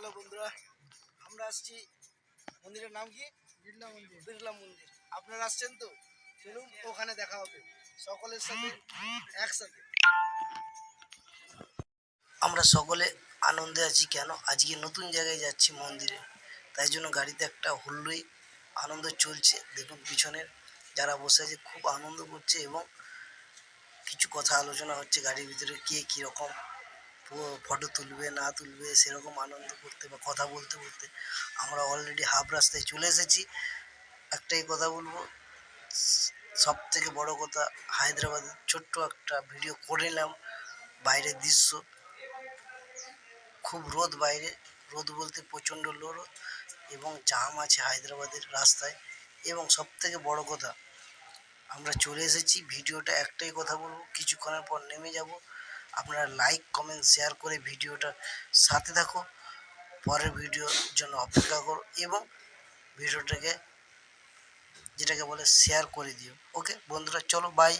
Hello বন্ধুরা আমরা আসছি মন্দিরের নাম কি? বিড়লা মন্দির। বিড়লা মন্দির। আপনারা আসছেন তো? চলুন ওখানে দেখা হবে। সকলের সাথে একসাথে। আমরা সকলে আনন্দে আছি কেন? আজকে নতুন জায়গায় যাচ্ছি মন্দিরে। তাই জন্য গাড়িতে একটা হুল্লোই আনন্দ চলছে। দেখুন পিছনের যারা বসে আছে খুব আনন্দ করছে এবং কিছু কথা আলোচনা হচ্ছে গাড়ির ভিতরে কে কীরকম ফটো তুলবে, না তুলবে, সেরকম আনন্দ করতে বা কথা বলতে বলতে আমরা অলরেডি হাফ রাস্তায় চলে এসেছি। একটাই কথা বলব সব থেকে বড় কথা হায়দ্রাবাদের ছোট্ট একটা ভিডিও করে নিলাম বাইরের দৃশ্য। খুব রোদ বাইরে, রোদ বলতে প্রচণ্ড লো রোদ এবং জাম আছে হায়দ্রাবাদের রাস্তায়। এবং সব থেকে বড় কথা, আমরা চলে এসেছি ভিডিওটা একটাই কথা বলব, কিছুক্ষণের পর নেমে যাব। আপনারা লাইক কমেন্ট শেয়ার করে ভিডিওটার সাথে থাকো পরের ভিডিওর জন্য অপেক্ষা করো এবং ভিডিওটাকে, যেটাকে বলে শেয়ার করে দিও। ওকে বন্ধুরা, চলো বাই